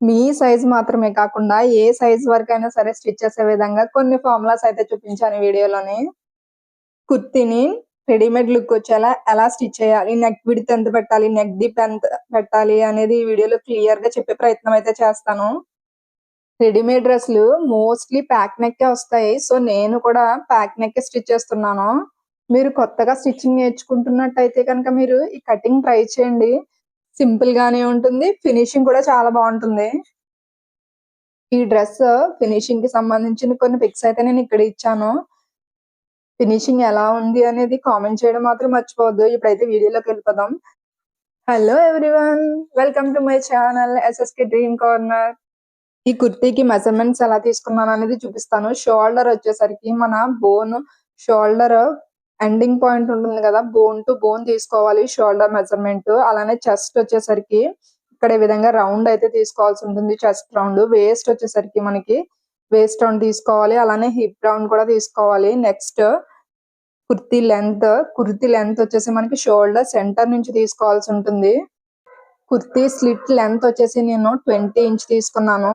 మీ size మాత్రమే కాకుండా ఏ size వరకైనా సరే స్టిచ్ చేసే విధంగా కొన్ని ఫార్ములాస్ అయితే చూపించాను వీడియోలోని. కుర్తిని రెడీమేడ్ లుక్ వచ్చేలా ఎలా స్టిచ్ చేయాలి నెక్ విడిత్ ఎంత పెట్టాలి నెక్ డీప్ ఎంత పెట్టాలి అనేది ఈ వీడియోలో క్లియర్గా చెప్పే ప్రయత్నం అయితే చేస్తాను. రెడీమేడ్ డ్రెస్లు మోస్ట్లీ ప్యాక్ నెక్ వస్తాయి. సో నేను కూడా ప్యాక్ నెక్ స్టిచ్ చేస్తున్నాను. మీరు కొత్తగా స్టిచ్చింగ్ నేర్చుకుంటున్నట్టయితే కనుక మీరు ఈ కటింగ్ ట్రై చేయండి. సింపుల్ గానే ఉంటుంది. ఫినిషింగ్ కూడా చాలా బాగుంటుంది. ఈ డ్రెస్ ఫినిషింగ్కి సంబంధించిన కొన్ని పిక్స్ అయితే నేను ఇక్కడ ఇచ్చాను. ఫినిషింగ్ ఎలా ఉంది అనేది కామెంట్ చేయడం మాత్రం మర్చిపోవద్దు. ఇప్పుడైతే వీడియోలోకి వెళ్ళిపోదాం. Hello everyone welcome to my channel SSK dream corner ఈ కుర్తీకి మెజర్మెంట్స్ ఎలా తీసుకున్నాను అనేది చూపిస్తాను. షోల్డర్ వచ్చేసరికి మన బోన్ షోల్డర్ ఎండింగ్ పాయింట్ ఉంటుంది కదా బోన్ టు బోన్ తీసుకోవాలి షోల్డర్ మెజర్మెంట్ అలానే చెస్ట్ వచ్చేసరికి ఇక్కడ ఈ విధంగా రౌండ్ అయితే తీసుకోవాల్సి ఉంటుంది చెస్ట్ రౌండ్ వేస్ట్ వచ్చేసరికి మనకి వేస్ట్ రౌండ్ తీసుకోవాలి అలానే హిప్ రౌండ్ కూడా తీసుకోవాలి. Next kurti length kurti length వచ్చేసి మనకి షోల్డర్ సెంటర్ నుంచి తీసుకోవాల్సి ఉంటుంది. కుర్తీ స్లిట్ లెంత్ వచ్చేసి నేను ట్వంటీ ఇంచ్ తీసుకున్నాను.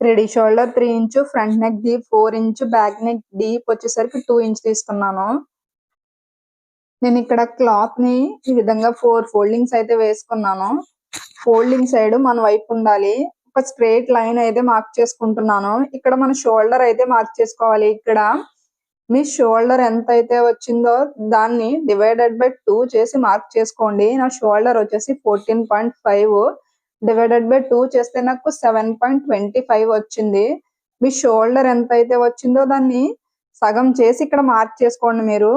Ready shoulder three inch front neck deep four inch back neck deep వచ్చేసరికి టూ ఇంచ్ తీసుకున్నాను. నేను ఇక్కడ క్లాత్ని ఈ విధంగా ఫోర్ ఫోల్డింగ్స్ అయితే వేసుకున్నాను. ఫోల్డింగ్ సైడ్ మన వైపు ఉండాలి. ఒక స్ట్రేట్ లైన్ అయితే మార్క్ చేసుకుంటున్నాను. ఇక్కడ మన షోల్డర్ అయితే మార్క్ చేసుకోవాలి. ఇక్కడ మీ షోల్డర్ ఎంత అయితే వచ్చిందో దాన్ని డివైడెడ్ బై టూ చేసి మార్క్ చేసుకోండి. నా షోల్డర్ వచ్చేసి fourteen point five. Divided by two చేస్తే నాకు సెవెన్ పాయింట్ ట్వంటీ ఫైవ్ వచ్చింది. మీ షోల్డర్ ఎంత అయితే వచ్చిందో దాన్ని సగం చేసి ఇక్కడ మార్క్ చేసుకోండి మీరు.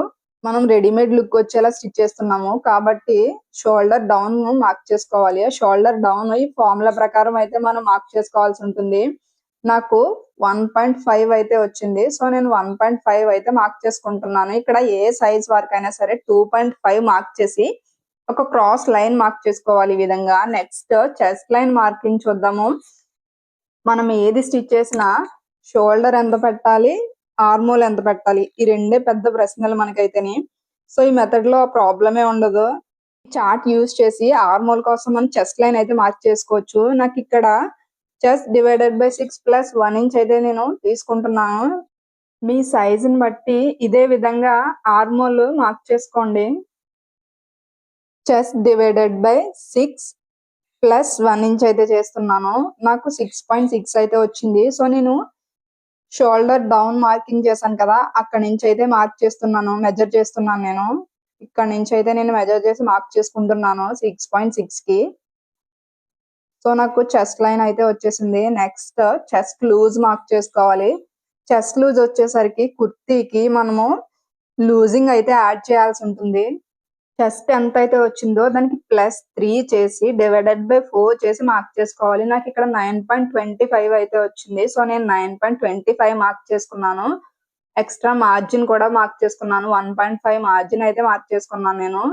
మనం రెడీమేడ్ లుక్ వచ్చేలా స్టిచ్ చేస్తున్నాము. కాబట్టి షోల్డర్ డౌన్ మార్క్ చేసుకోవాలి. షోల్డర్ డౌన్ ఈ ఫార్ములా ప్రకారం అయితే మనం మార్క్ చేసుకోవాల్సి ఉంటుంది. నాకు వన్ పాయింట్ ఫైవ్ అయితే వచ్చింది. సో నేను వన్ పాయింట్ ఫైవ్ అయితే మార్క్ చేసుకుంటున్నాను. ఇక్కడ ఏ సైజ్ వరకైనా సరే టూ పాయింట్ ఫైవ్ మార్క్ చేసి ఒక క్రాస్ లైన్ మార్క్ చేసుకోవాలి ఈ విధంగా. నెక్స్ట్ చెస్ట్ లైన్ మార్కింగ్ చూద్దాము. మనం ఏది స్టిచ్ చేసినా షోల్డర్ ఎంత పెట్టాలి? ఆర్మోల్ ఎంత పెట్టాలి? ఈ రెండే పెద్ద ప్రశ్నలు మనకైతేనే. సో ఈ మెథడ్లో ప్రాబ్లమే ఉండదు. చార్ట్ యూజ్ చేసి ఆర్మోల్ కోసం మనం చెస్ట్ లైన్ అయితే మార్క్ చేసుకోవచ్చు. నాకు ఇక్కడ chest divided by six plus one inch అయితే నేను తీసుకుంటున్నాను. మీ సైజుని బట్టి ఇదే విధంగా ఆర్మోల్ మార్క్ చేసుకోండి. Chest divided by six plus one inch అయితే చేస్తున్నాను. నాకు సిక్స్ పాయింట్ సిక్స్ అయితే వచ్చింది. సో నేను షోల్డర్ డౌన్ మార్కింగ్ చేశాను కదా అక్కడ నుంచి అయితే మార్క్ చేస్తున్నాను మెజర్ చేస్తున్నాను నేను. ఇక్కడ నుంచి అయితే నేను మెజర్ చేసి మార్క్ చేసుకుంటున్నాను సిక్స్ పాయింట్ సిక్స్కి. సో నాకు చెస్ట్ లైన్ అయితే వచ్చేసింది. నెక్స్ట్ చెస్ట్ లూజ్ మార్క్ చేసుకోవాలి. చెస్ట్ లూజ్ వచ్చేసరికి కుర్తీకి మనము లూజింగ్ అయితే యాడ్ చేయాల్సి ఉంటుంది. చెస్ట్ ఎంత అయితే వచ్చిందో దానికి ప్లస్ త్రీ చేసి డివైడెడ్ బై ఫోర్ చేసి మార్క్ చేసుకోవాలి. నాకు ఇక్కడ నైన్ పాయింట్ ట్వంటీ ఫైవ్ అయితే వచ్చింది. సో నేను nine point twenty five mark చేసుకున్నాను. ఎక్స్ట్రా మార్జిన్ కూడా మార్క్ చేసుకున్నాను. వన్ పాయింట్ ఫైవ్ మార్జిన్ అయితే మార్క్ చేసుకున్నాను నేను.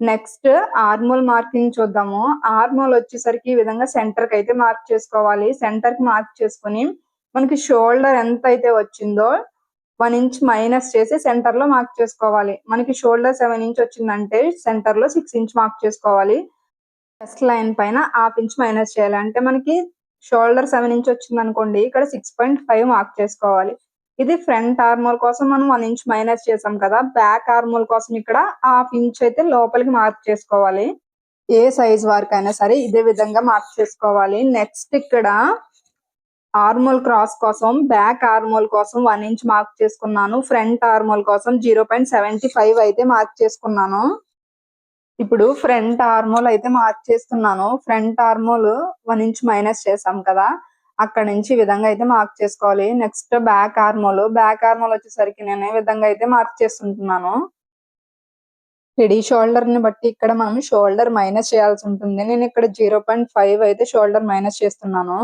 నెక్స్ట్ ఆర్మోల్ మార్కింగ్ చూద్దాము. ఆర్మోల్ వచ్చేసరికి ఈ విధంగా సెంటర్కి అయితే మార్క్ చేసుకోవాలి. సెంటర్కి మార్క్ చేసుకుని మనకి షోల్డర్ ఎంత అయితే వచ్చిందో వన్ ఇంచ్ మైనస్ చేసి సెంటర్లో మార్క్ చేసుకోవాలి. మనకి షోల్డర్ సెవెన్ ఇంచ్ వచ్చిందంటే సెంటర్లో సిక్స్ ఇంచ్ మార్క్ చేసుకోవాలి. ఫస్ట్ లైన్ పైన హాఫ్ ఇంచ్ మైనస్ చేయాలి. అంటే మనకి షోల్డర్ సెవెన్ ఇంచ్ వచ్చింది అనుకోండి ఇక్కడ సిక్స్ పాయింట్ ఫైవ్ మార్క్ చేసుకోవాలి. ఇది ఫ్రంట్ ఆర్మోల్ కోసం మనం వన్ ఇంచ్ మైనస్ చేసాం కదా బ్యాక్ ఆర్మోల్ కోసం ఇక్కడ హాఫ్ ఇంచ్ అయితే లోపలికి మార్క్ చేసుకోవాలి. ఏ సైజ్ వరకు అయినా సరే ఇదే విధంగా మార్క్ చేసుకోవాలి. నెక్స్ట్ ఇక్కడ ఆర్మోల్ క్రాస్ కోసం బ్యాక్ ఆర్మోల్ కోసం వన్ ఇంచ్ మార్క్ చేసుకున్నాను. ఫ్రంట్ ఆర్మోల్ కోసం జీరో పాయింట్ సెవెంటీ ఫైవ్ అయితే మార్క్ చేసుకున్నాను. ఇప్పుడు ఫ్రంట్ ఆర్మోల్ అయితే మార్క్ చేస్తున్నాను. Front armhole one inch minus చేసాం కదా అక్కడ నుంచి ఈ విధంగా అయితే మార్క్ చేసుకోవాలి. Next back armhole back armhole వచ్చేసరికి నేను ఈ విధంగా అయితే మార్క్ చేస్తుంటున్నాను. రెడీ షోల్డర్ని బట్టి ఇక్కడ మనం షోల్డర్ మైనస్ చేయాల్సి ఉంటుంది. నేను ఇక్కడ జీరో పాయింట్ ఫైవ్ అయితే షోల్డర్ మైనస్ చేస్తున్నాను.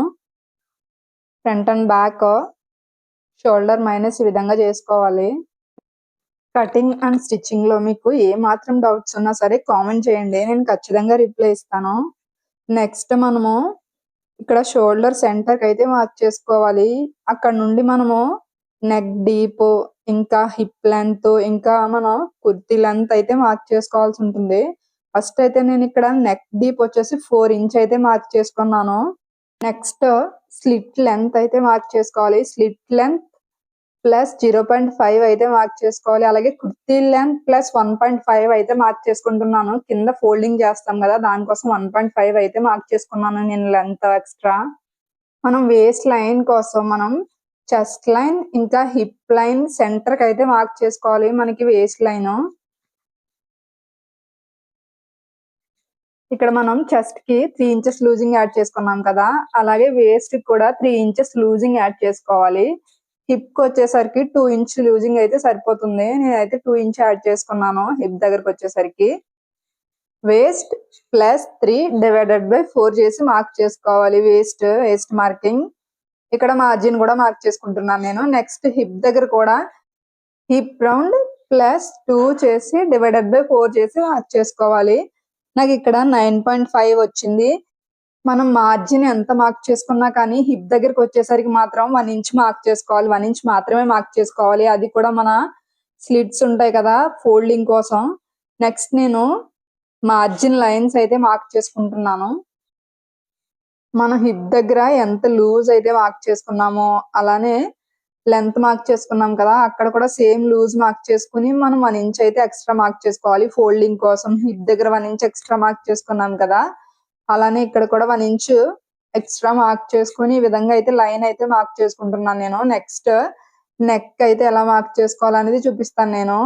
Front and back shoulder minus ఈ విధంగా చేసుకోవాలి. కటింగ్ అండ్ స్టిచ్చింగ్లో మీకు ఏ మాత్రం డౌట్స్ ఉన్నా సరే కామెంట్ చేయండి. నేను ఖచ్చితంగా రిప్లై ఇస్తాను. నెక్స్ట్ మనము ఇక్కడ షోల్డర్ సెంటర్కి అయితే మార్క్ చేసుకోవాలి. అక్కడ నుండి మనము నెక్ డీప్ ఇంకా హిప్ లెంత్ ఇంకా మన కుర్తీ లెంత్ అయితే మార్క్ చేసుకోవాల్సి ఉంటుంది. ఫస్ట్ అయితే నేను ఇక్కడ నెక్ డీప్ వచ్చేసి ఫోర్ ఇంచ్ అయితే మార్క్ చేసుకున్నాను. నెక్స్ట్ స్లిట్ లెంత్ అయితే మార్క్ చేసుకోవాలి. Slit length plus zero point five అయితే మార్క్ చేసుకోవాలి. అలాగే kurti length plus one point five అయితే మార్క్ చేసుకుంటున్నాను. కింద ఫోల్డింగ్ చేస్తాం కదా దానికోసం వన్ పాయింట్ ఫైవ్ అయితే మార్క్ చేసుకున్నాను నేను లెంత్ ఎక్స్ట్రా. మనం వేస్ట్ లైన్ కోసం మనం చెస్ట్ లైన్ ఇంకా హిప్ లైన్ సెంటర్కి అయితే మార్క్ చేసుకోవాలి మనకి వేస్ట్ లైన్. ఇక్కడ మనం చెస్ట్కి త్రీ ఇంచెస్ లూజింగ్ యాడ్ చేసుకున్నాం కదా. అలాగే వేస్ట్కి కూడా త్రీ ఇంచెస్ లూజింగ్ యాడ్ చేసుకోవాలి. హిప్కి వచ్చేసరికి టూ ఇంచ్ లూజింగ్ అయితే సరిపోతుంది. నేనైతే టూ ఇంచ్ యాడ్ చేసుకున్నాను హిప్ దగ్గరకు వచ్చేసరికి. Waist plus three divided by four చేసి మార్క్ చేసుకోవాలి వేస్ట్ వేస్ట్ మార్కింగ్ ఇక్కడ మార్జిన్ కూడా మార్క్ చేసుకుంటున్నాను నేను. నెక్స్ట్ హిప్ దగ్గర కూడా హిప్ రౌండ్ ప్లస్ టూ చేసి డివైడెడ్ బై ఫోర్ చేసి మార్క్ చేసుకోవాలి. నాకు ఇక్కడ నైన్ పాయింట్ ఫైవ్ వచ్చింది. మనం మార్జిన్ ఎంత మార్క్ చేసుకున్నా కానీ హిప్ దగ్గరికి వచ్చేసరికి మాత్రం వన్ ఇంచ్ మార్క్ చేసుకోవాలి. వన్ ఇంచ్ మాత్రమే మార్క్ చేసుకోవాలి. అది కూడా మన స్లిట్స్ ఉంటాయి కదా ఫోల్డింగ్ కోసం. నెక్స్ట్ నేను మార్జిన్ లైన్స్ అయితే మార్క్ చేసుకుంటున్నాను. మనం హిప్ దగ్గర ఎంత లూజ్ అయితే మార్క్ చేసుకున్నామో అలానే లెంత్ మార్క్ చేసుకున్నాం కదా అక్కడ కూడా సేమ్ లూజ్ మార్క్ చేసుకుని మనం వన్ ఇంచ్ అయితే ఎక్స్ట్రా మార్క్ చేసుకోవాలి. ఫోల్డింగ్ కోసం హిప్ దగ్గర వన్ ఇంచ్ ఎక్స్ట్రా మార్క్ చేసుకున్నాం కదా అలానే ఇక్కడ కూడా వన్ ఇంచ్ ఎక్స్ట్రా మార్క్ చేసుకుని ఈ విధంగా అయితే లైన్ అయితే మార్క్ చేసుకుంటున్నాను నేను. నెక్స్ట్ నెక్ అయితే ఎలా మార్క్ చేసుకోవాలనేది చూపిస్తాను నేను.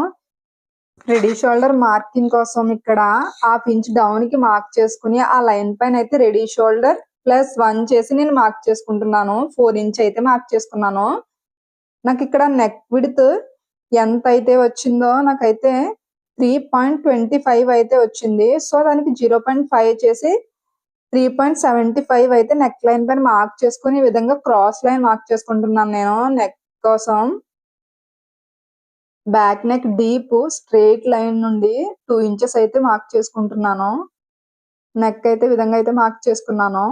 రెడీ షోల్డర్ మార్కింగ్ కోసం ఇక్కడ హాఫ్ ఇంచ్ డౌన్కి మార్క్ చేసుకుని ఆ లైన్ పైన అయితే రెడీ షోల్డర్ ప్లస్ వన్ చేసి నేను మార్క్ చేసుకుంటున్నాను. ఫోర్ ఇంచ్ అయితే మార్క్ చేసుకున్నాను. నాకు ఇక్కడ నెక్ విడ్త్ ఎంత అయితే వచ్చిందో నాకైతే త్రీ పాయింట్ ట్వంటీ ఫైవ్ అయితే వచ్చింది. సో దానికి జీరో పాయింట్ ఫైవ్ చేసి త్రీ పాయింట్ సెవెంటీ ఫైవ్ అయితే నెక్ లైన్ పైన మార్క్ చేసుకుని ఈ విధంగా క్రాస్ లైన్ మార్క్ చేసుకుంటున్నాను నేను నెక్ కోసం. Back neck deep straight line నుండి టూ ఇంచెస్ అయితే మార్క్ చేసుకుంటున్నాను. నెక్ అయితే విధంగా అయితే మార్క్ చేసుకున్నాను.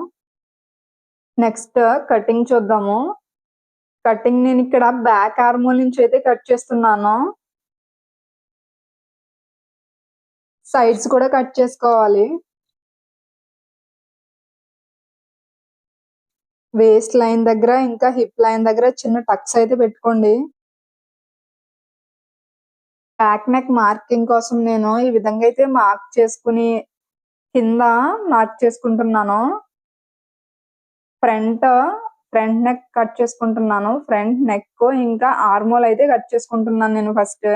నెక్స్ట్ కటింగ్ చూద్దాము. కటింగ్ నేను ఇక్కడ బ్యాక్ ఆర్మోల్ నుంచి అయితే కట్ చేస్తున్నాను. సైడ్స్ కూడా కట్ చేసుకోవాలి. వేస్ట్ లైన్ దగ్గర ఇంకా హిప్ లైన్ దగ్గర చిన్న టక్స్ అయితే పెట్టుకోండి. బ్యాక్ నెక్ మార్కింగ్ కోసం నేను ఈ విధంగా అయితే మార్క్ చేసుకుని కింద మార్క్ చేసుకుంటున్నాను. ఫ్రంట్ ఫ్రంట్ నెక్ కట్ చేసుకుంటున్నాను. ఫ్రంట్ నెక్ ఇంకా ఆర్మోల్ అయితే కట్ చేసుకుంటున్నాను నేను ఫస్ట్.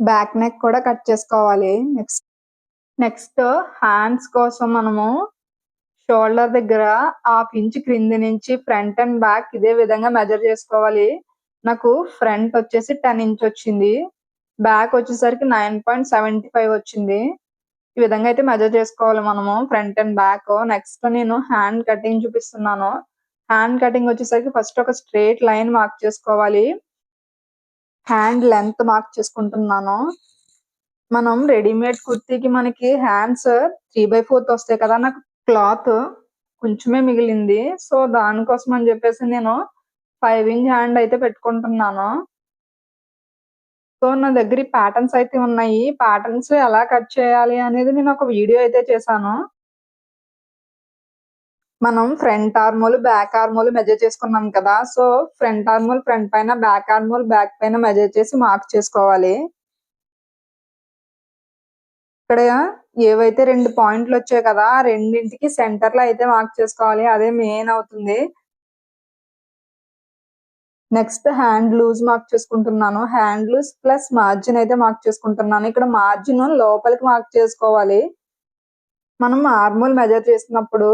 బ్యాక్ నెక్ కూడా కట్ చేసుకోవాలి. నెక్స్ట్ నెక్స్ట్ హ్యాండ్స్ కోసం మనము షోల్డర్ దగ్గర హాఫ్ ఇంచ్ క్రింది నుంచి ఫ్రంట్ అండ్ బ్యాక్ ఇదే విధంగా మెజర్ చేసుకోవాలి. నాకు ఫ్రంట్ వచ్చేసి టెన్ ఇంచ్ వచ్చింది. బ్యాక్ వచ్చేసరికి నైన్ పాయింట్ సెవెంటీ ఫైవ్ వచ్చింది. ఈ విధంగా అయితే మెజర్ చేసుకోవాలి మనము ఫ్రంట్ అండ్ బ్యాక్ నెక్స్ట్ నేను హ్యాండ్ కటింగ్ చూపిస్తున్నాను. హ్యాండ్ కటింగ్ వచ్చేసరికి ఫస్ట్ ఒక స్ట్రేట్ లైన్ మార్క్ చేసుకోవాలి. హ్యాండ్ లెంత్ మార్క్ చేసుకుంటున్నాను. మనం రెడీమేడ్ కుర్తీకి మనకి హ్యాండ్స్ త్రీ బై ఫోర్త్ వస్తాయి కదా నాకు క్లాత్ కొంచెమే మిగిలింది. సో దానికోసం అని చెప్పేసి నేను ఫైవ్ ఇంచ్ హ్యాండ్ అయితే పెట్టుకుంటున్నాను. సో నా దగ్గర ప్యాటర్న్స్ అయితే ఉన్నాయి. ప్యాటర్న్స్ ఎలా కట్ చేయాలి అనేది నేను ఒక వీడియో అయితే చేశాను. మనం front armhole back armhole measure చేసుకున్నాం కదా. సో ఫ్రంట్ ఆర్మోల్ ఫ్రంట్ పైన బ్యాక్ ఆర్మోల్ బ్యాక్ పైన మెజర్ చేసి మార్క్ చేసుకోవాలి. ఇక్కడ ఏవైతే రెండు పాయింట్లు వచ్చాయి కదా రెండింటికి సెంటర్లో అయితే మార్క్ చేసుకోవాలి. అదే మెయిన్ అవుతుంది. నెక్స్ట్ హ్యాండ్ లూజ్ మార్క్ చేసుకుంటున్నాను. హ్యాండ్ లూజ్ ప్లస్ మార్జిన్ అయితే మార్క్ చేసుకుంటున్నాను. ఇక్కడ మార్జిన్ లోపలికి మార్క్ చేసుకోవాలి. మనం నార్మల్ మెజర్ చేసినప్పుడు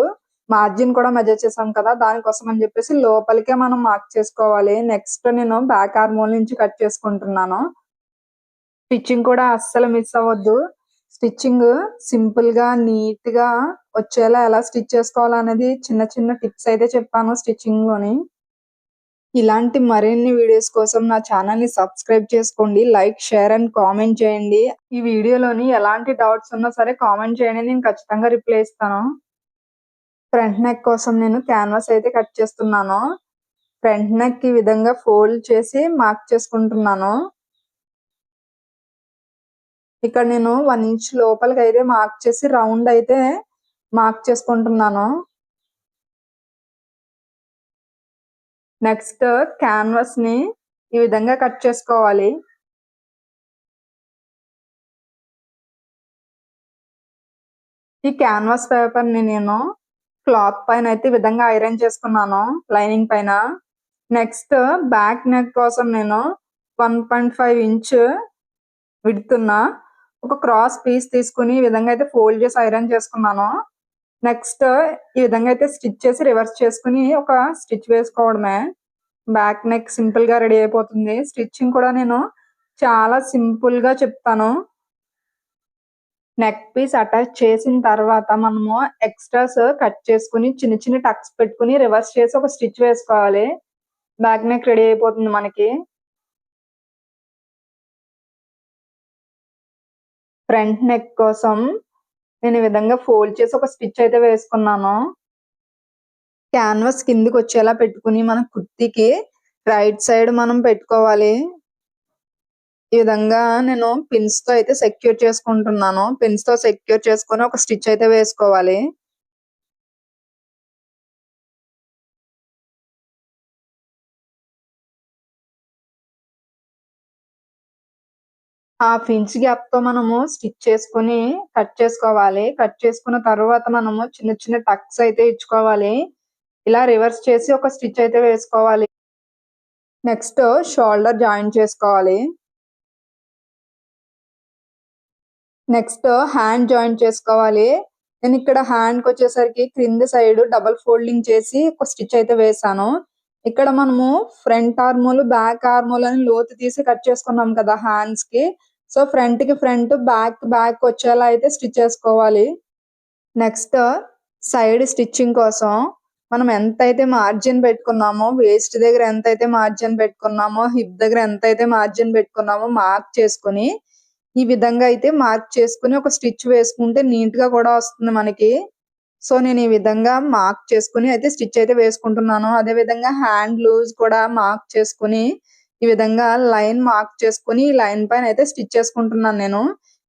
మార్జిన్ కూడా మెజర్ చేసాం కదా దానికోసం అని చెప్పేసి లోపలికే మనం మార్క్ చేసుకోవాలి. నెక్స్ట్ నేను బ్యాక్ ఆర్మోల్ నుంచి కట్ చేసుకుంటున్నాను. స్టిచ్చింగ్ కూడా అస్సలు మిస్ అవ్వద్దు. స్టిచ్చింగ్ సింపుల్గా నీట్గా వచ్చేలా ఎలా స్టిచ్ చేసుకోవాలనేది చిన్న చిన్న టిప్స్ అయితే చెప్పాను స్టిచ్చింగ్లోని. ఇలాంటి మరిన్ని వీడియోస్ కోసం నా ఛానల్ని సబ్స్క్రైబ్ చేసుకోండి లైక్ షేర్ అండ్ కామెంట్ చేయండి. ఈ వీడియోలోని ఎలాంటి డౌట్స్ ఉన్నా సరే కామెంట్ చేయండి నేను ఖచ్చితంగా రిప్లై ఇస్తాను. ఫ్రంట్ నెక్ కోసం నేను క్యాన్వాస్ అయితే కట్ చేస్తున్నాను. ఫ్రంట్ నెక్ ఈ విధంగా ఫోల్డ్ చేసి మార్క్ చేసుకుంటున్నాను. ఇక్కడ నేను వన్ ఇంచ్ లోపలికి అయితే మార్క్ చేసి రౌండ్ అయితే మార్క్ చేసుకుంటున్నాను. నెక్స్ట్ క్యాన్వాస్ని ఈ విధంగా కట్ చేసుకోవాలి. ఈ క్యాన్వాస్ పేపర్ని నేను క్లాత్ పైన అయితే ఈ విధంగా ఐరన్ చేసుకున్నాను లైనింగ్ పైన. నెక్స్ట్ బ్యాక్ నెక్ కోసం నేను వన్ పాయింట్ ఫైవ్ ఇంచ్ విడుతున్నా. ఒక క్రాస్ పీస్ తీసుకుని ఈ విధంగా అయితే ఫోల్డ్ చేసి ఐరన్ చేసుకున్నాను. నెక్స్ట్ ఈ విధంగా అయితే స్టిచ్ చేసి రివర్స్ చేసుకుని ఒక స్టిచ్ వేసుకోవడమే. బ్యాక్ నెక్ సింపుల్గా రెడీ అయిపోతుంది. స్టిచ్చింగ్ కూడా నేను చాలా సింపుల్గా చెప్తాను. నెక్ పీస్ అటాచ్ చేసిన తర్వాత మనము ఎక్స్ట్రాస్ కట్ చేసుకుని చిన్న చిన్న టక్స్ పెట్టుకుని రివర్స్ చేసి ఒక స్టిచ్ వేసుకోవాలి. బ్యాక్ నెక్ రెడీ అయిపోతుంది మనకి. ఫ్రంట్ నెక్ కోసం నేను ఈ విధంగా ఫోల్డ్ చేసి ఒక స్టిచ్ అయితే వేసుకున్నాను. క్యాన్వాస్ కిందికి వచ్చేలా పెట్టుకుని మన కుర్తికి రైట్ సైడ్ మనం పెట్టుకోవాలి. ఈ విధంగా నేను పిన్స్తో అయితే సెక్యూర్ చేసుకుంటున్నాను. పిన్స్తో సెక్యూర్ చేసుకుని ఒక స్టిచ్ అయితే వేసుకోవాలి. హాఫ్ ఇంచ్ గ్యాప్తో మనము స్టిచ్ చేసుకుని కట్ చేసుకోవాలి. కట్ చేసుకున్న తర్వాత మనము చిన్న చిన్న టక్స్ అయితే ఇచ్చుకోవాలి. ఇలా రివర్స్ చేసి ఒక స్టిచ్ అయితే వేసుకోవాలి. నెక్స్ట్ షోల్డర్ జాయిన్ చేసుకోవాలి. నెక్స్ట్ హ్యాండ్ జాయిన్ చేసుకోవాలి. నేను ఇక్కడ హ్యాండ్కి వచ్చేసరికి క్రింది సైడ్ డబల్ ఫోల్డింగ్ చేసి ఒక స్టిచ్ అయితే వేసాను ఇక్కడ మనము ఫ్రంట్ ఆర్మోల్ బ్యాక్ ఆర్మోల్ అని లోతు తీసి కట్ చేసుకున్నాం కదా హ్యాండ్స్కి సో ఫ్రంట్కి ఫ్రంట్ బ్యాక్ బ్యాక్ వచ్చేలా అయితే స్టిచ్ చేసుకోవాలి. నెక్స్ట్ సైడ్ స్టిచ్చింగ్ కోసం మనం ఎంత అయితే మార్జిన్ పెట్టుకున్నామో వేస్ట్ దగ్గర ఎంత అయితే మార్జిన్ పెట్టుకున్నామో హిప్ దగ్గర ఎంత అయితే మార్జిన్ పెట్టుకున్నామో మార్క్ చేసుకుని ఈ విధంగా అయితే మార్క్ చేసుకుని ఒక స్టిచ్ వేసుకుంటే నీట్గా కూడా వస్తుంది మనకి. సో నేను ఈ విధంగా మార్క్ చేసుకుని అయితే స్టిచ్ అయితే వేసుకుంటున్నాను. అదే విధంగా హ్యాండ్ లూజ్ కూడా మార్క్ చేసుకుని ఈ విధంగా లైన్ మార్క్ చేసుకుని ఈ లైన్ పైన అయితే స్టిచ్ చేసుకుంటున్నాను నేను.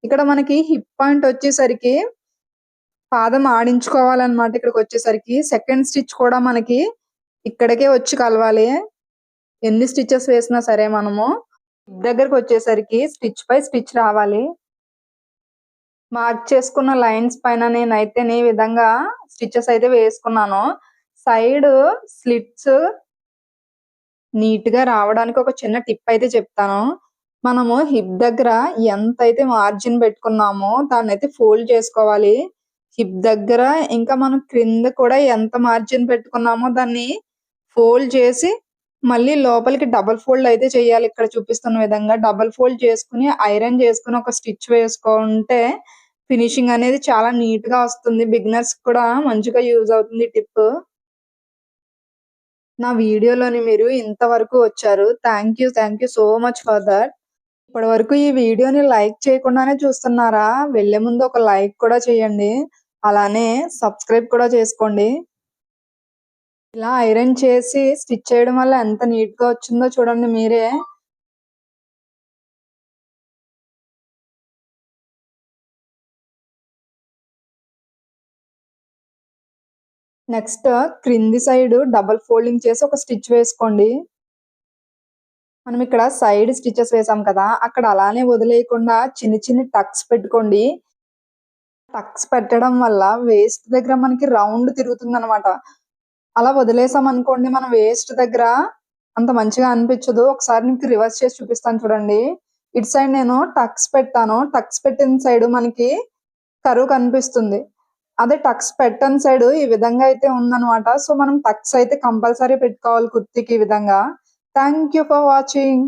ఇక్కడ మనకి హిప్ పాయింట్ వచ్చేసరికి పాదం ఆడించుకోవాలన్నమాట ఇక్కడికి వచ్చేసరికి. సెకండ్ స్టిచ్ కూడా మనకి ఇక్కడికే వచ్చి కలవాలి. ఎన్ని స్టిచెస్ వేసినా సరే మనము దగ్గరకు వచ్చేసరికి స్టిచ్ పై స్టిచ్ రావాలి. మార్క్ చేసుకున్న లైన్స్ పైన నేనైతే ఈ విధంగా స్టిచెస్ అయితే వేసుకున్నాను. సైడ్ స్లిట్స్ నీట్గా రావడానికి ఒక చిన్న టిప్ అయితే చెప్తాను. మనము హిప్ దగ్గర ఎంత అయితే మార్జిన్ పెట్టుకున్నామో దాన్ని అయితే ఫోల్డ్ చేసుకోవాలి. హిప్ దగ్గర ఇంకా మనం క్రింద కూడా ఎంత మార్జిన్ పెట్టుకున్నామో దాన్ని ఫోల్డ్ చేసి మళ్ళీ లోపలికి డబల్ ఫోల్డ్ అయితే చేయాలి. ఇక్కడ చూపిస్తున్న విధంగా డబల్ ఫోల్డ్ చేసుకుని ఐరన్ చేసుకుని ఒక స్టిచ్ వేసుకుంటే ఫినిషింగ్ అనేది చాలా నీట్గా వస్తుంది. బిగినర్స్ కూడా మంచిగా యూజ్ అవుతుంది టిప్. నా వీడియోలోని మీరు ఇంతవరకు వచ్చారు. Thank you thank you so much for that ఇప్పటి వరకు ఈ వీడియోని లైక్ చేయకుండానే చూస్తున్నారా? వెళ్ళే ముందు ఒక లైక్ కూడా చేయండి. అలానే సబ్స్క్రైబ్ కూడా చేసుకోండి. ఇలా ఐరన్ చేసి స్టిచ్ చేయడం వల్ల ఎంత నీట్గా వచ్చిందో చూడండి మీరే. నెక్స్ట్ క్రింది సైడ్ డబల్ ఫోల్డింగ్ చేసి ఒక స్టిచ్ వేసుకోండి. మనం ఇక్కడ సైడ్ స్టిచెస్ వేసాం కదా అక్కడ అలానే వదిలేయకుండా చిన్న చిన్న టక్స్ పెట్టుకోండి. టక్స్ పెట్టడం వల్ల వేస్ట్ దగ్గర మనకి రౌండ్ తిరుగుతుంది అనమాట అలా వదిలేసాం అనుకోండి మనం వేస్ట్ దగ్గర అంత మంచిగా అనిపించదు. ఒకసారి మీకు రివర్స్ చేసి చూపిస్తాను చూడండి. ఇటు సైడ్ నేను టక్స్ పెట్టాను. టక్స్ పెట్టిన సైడ్ మనకి కరువు కనిపిస్తుంది. అదే టక్స్ పెట్టని సైడ్ ఈ విధంగా అయితే ఉందన్నమాట. సో మనం టక్స్ అయితే కంపల్సరీ పెట్టుకోవాలి కుర్తికి ఈ విధంగా. Thank you for watching